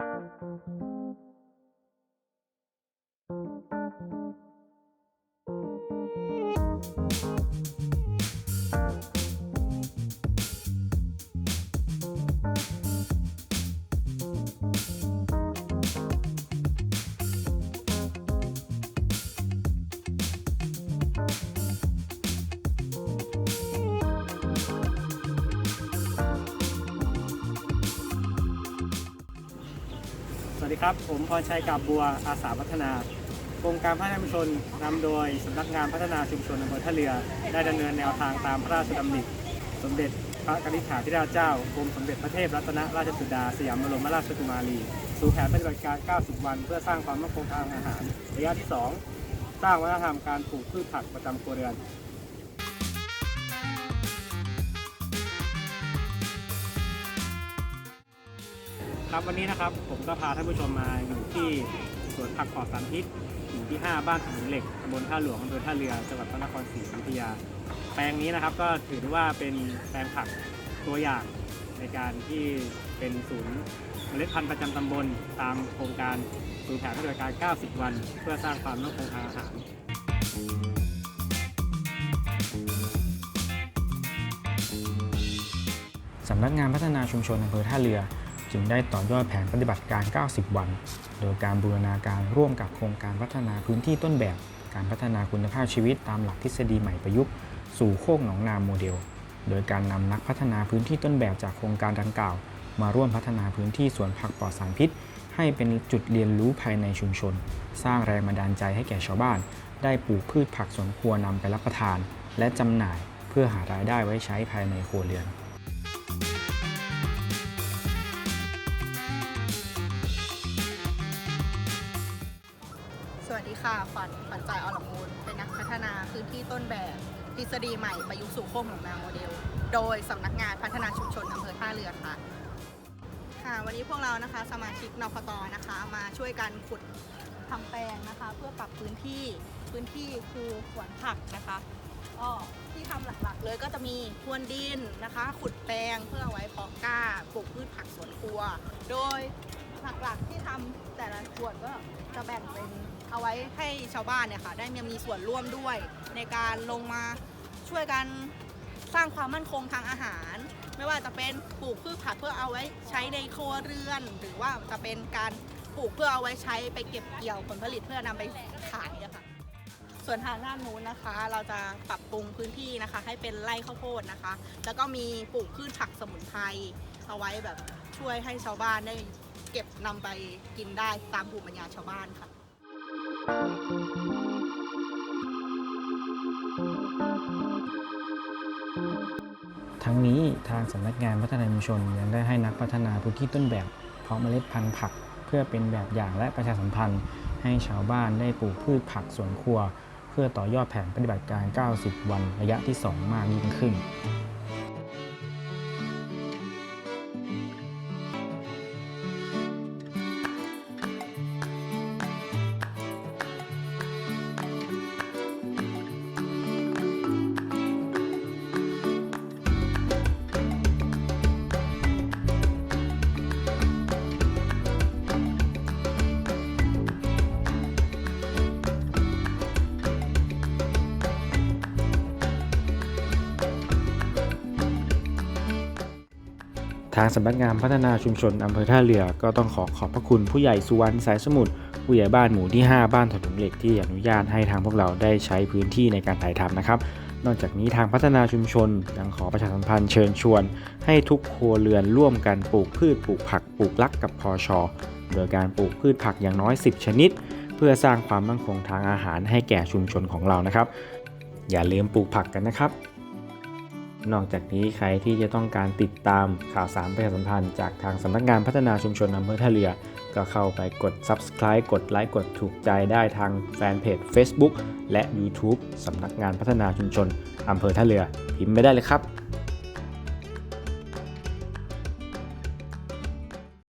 สวั สดีครับ ผมพรชัยกาบบัวอาสาพัฒนา โครงการพัฒนาชุมชนนำโดยสำนักงานพัฒนาชุมชนอำเภอท่าเรือ ได้ดำเนินแนวทางตามพระราชดำริสมเด็จพระกนิษฐาธิราชเจ้ากรมสมเด็จพระเทพรัตนราชสุดา สยามบรมราชกุมารี สู่แผนปฏิบัติการ 90 วัน เพื่อสร้างความมั่นคงทางอาหาร ระยะที่ 2 สร้างวัฒนธรรมการปลูกพืชผักประจำครัวเรือน ครับวันนี้นะครับผมก็พาท่านผู้ชมมาอยู่ที่สวนผักปลอดสารพิษหมู่ที่ 5 บ้านถนนเหล็กตำบลท่าหลวงอำเภอท่าเรือจังหวัดพระนครศรีอยุธยา แปลงนี้นะครับก็ถือว่าเป็นแปลงผักตัวอย่างในการที่เป็นศูนย์เมล็ดพันธุ์ประจำตำบลตามโครงการศูนย์แผนปฏิบัติการ 90 วัน เพื่อสร้างความมั่นคงทางอาหารสำนักงานพัฒนาชุมชนอำเภอท่าเรือ จึงได้ต่อยอดแผนปฏิบัติการ 90 วัน โดยการบูรณาการร่วมกับโครงการพัฒนาพื้นที่ต้นแบบ การพัฒนาคุณภาพชีวิตตามหลักทฤษฎีใหม่ประยุกต์ สู่โคกหนองนาโมเดล โดยการนำนักพัฒนาพื้นที่ต้นแบบจากโครงการดังกล่าว มาร่วมพัฒนาพื้นที่สวนผักปลอดสารพิษ ให้เป็นจุดเรียนรู้ภายในชุมชน สร้างแรงบันดาลใจให้แก่ชาวบ้าน ได้ปลูกพืชผักสวนครัวนำไปรับประทาน และจำหน่าย เพื่อหารายได้ไว้ใช้ภายในครัวเรือน สวัสดีค่ะขวัญขวัญใจอรมูลเป็นนักพัฒนาพื้นที่ต้นแบบทฤษฎีใหม่ประยุกต์สู่โคกหนองนาโมเดล โดยสำนักงานพัฒนาชุมชนอำเภอท่าเรือค่ะ ค่ะ วันนี้พวกเรานะคะสมาชิกนพตนะคะ มาช่วยกันขุดทำแปลงนะคะ เพื่อปรับพื้นที่พื้นที่คือสวนผักนะคะก็ที่ทำหลักๆ เลยก็จะมีพรวนดินนะคะ ขุดแปลงเพื่อไว้เพาะกล้าปลูกพืชผักสวนครัว โดย หลักๆที่ทำแต่ละส่วนก็จะแบ่งเป็นเอาไว้ให้ชาวบ้านเนี่ยค่ะ ได้มีส่วนร่วมด้วย ในการลงมาช่วยกันสร้างความมั่นคงทางอาหาร ไม่ว่าจะเป็นปลูกพืชผักเพื่อเอาไว้ใช้ในครัวเรือน หรือว่าจะเป็นการปลูกเพื่อเอาไว้ใช้ไปเก็บเกี่ยวผลผลิตเพื่อนำไปขายอะค่ะส่วนทางด้านนู้นนะคะ เราจะปรับปรุงพื้นที่นะคะ ให้เป็นไร่ข้าวโพดนะคะ แล้วก็มีปลูกพืชผักสมุนไพรเอาไว้แบบช่วยให้ชาวบ้านได้ เก็บนำไปกินได้ตามภูมิปัญญาชาวบ้านค่ะ ทั้งนี้ทางสำนักงานพัฒนาชุมชนยังได้ให้นักพัฒนาพื้นที่ต้นแบบเพาะเมล็ดพันธุ์ผัก เพื่อเป็นแบบอย่างและประชาสัมพันธ์ ให้ชาวบ้านได้ปลูกพืชผักสวนครัว เพื่อต่อยอดแผนปฏิบัติการ 90 วันระยะที่ 2 มากยิ่งขึ้น ทางสำนักงานพัฒนาชุมชนอำเภอท่าเรือก็ต้องขอขอบพระคุณผู้ใหญ่สุวรรณสายสมุทรผู้ใหญ่บ้านหมู่ที่ 5 บ้านถนนเหล็กที่อนุญาตให้ทางพวกเราได้ใช้พื้นที่ในการถ่ายทำนะครับ นอกจากนี้ทางพัฒนาชุมชนยังขอประชาสัมพันธ์เชิญชวน ให้ทุกครัวเรือนร่วมกันปลูกพืชปลูกผักปลูกรักกับพอชอโดยการปลูกพืชผักอย่างน้อย 10 ชนิด เพื่อสร้างความมั่นคงทางอาหารให้แก่ชุมชนของเรานะครับ อย่าลืมปลูกผักกันนะครับ นอกจากนี้ใครที่จะต้องการติดตามข่าวสารประชาสัมพันธ์จากทางสำนักงานพัฒนาชุมชนอำเภอท่าเรือ ก็เข้าไปกด subscribe กดไลค์กดถูกใจได้ทางแฟนเพจ Facebook และ YouTube สำนักงานพัฒนาชุมชนอำเภอท่าเรือ พิมพ์ไปได้เลยครับ